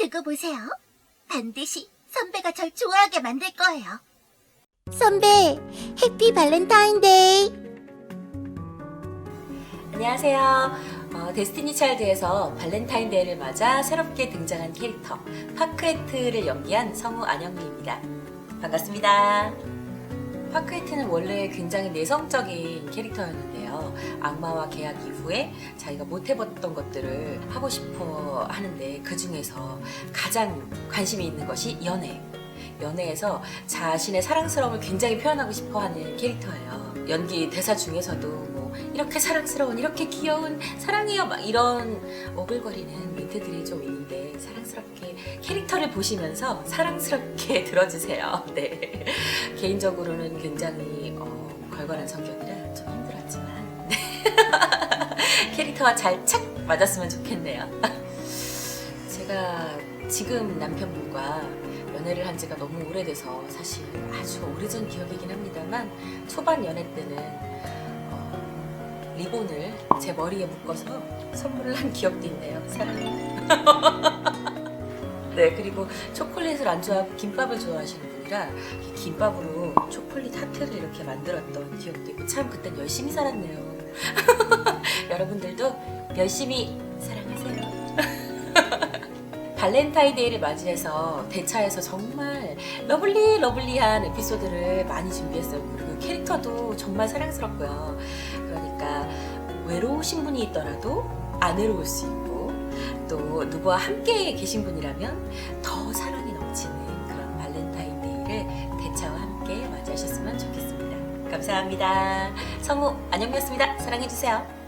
두고 보세요. 반드시 선배가 절 좋아하게 만들 거예요. 선배, 해피 발렌타인데이. 안녕하세요. 어, 데스티니 차일드에서 발렌타인데이를 맞아 새롭게 등장한 캐릭터 파크에트를 연기한 성우 안영미입니다. 반갑습니다. 파크에트는 원래 굉장히 내성적인 캐릭터였는데요. 악마와 계약 이후에 자기가 못 해봤던 것들을 하고 싶어 하는데 그 중에서 가장 관심이 있는 것이 연애. 연애에서 자신의 사랑스러움을 굉장히 표현하고 싶어 하는 캐릭터예요. 연기 대사 중에서도 뭐 이렇게 사랑스러운, 이렇게 귀여운, 사랑해요 막 이런 오글거리는 멘트들이 좀 있는데 사랑스럽게 캐릭터를 보시면서 사랑스럽게 들어주세요. 네. 개인적으로는 굉장히 어, 걸걸한 성격이라 좀 힘들었지만 네. 캐릭터와 잘 착 맞았으면 좋겠네요. 제가 지금 남편분과 연애를 한 지가 너무 오래돼서 사실 아주 오래전 기억이긴 합니다만 초반 연애 때는 어, 리본을 제 머리에 묶어서 선물을 한 기억도 있네요. 사랑해요. 네, 그리고 초콜릿을 안 좋아하고 김밥을 좋아하시는 분 이 김밥으로 초콜릿 하트를 이렇게 만들었던 기억도 있고 참 그땐 열심히 살았네요. 여러분들도 열심히 사랑하세요. 발렌타인데이를 맞이해서 대차에서 정말 러블리 러블리한 에피소드를 많이 준비했어요. 그리고 캐릭터도 정말 사랑스럽고요. 그러니까 외로우신 분이 있더라도 안 외로울 수 있고 또 누구와 함께 계신 분이라면 더 사랑 감사합니다. 성우 안영미였습니다. 사랑해주세요.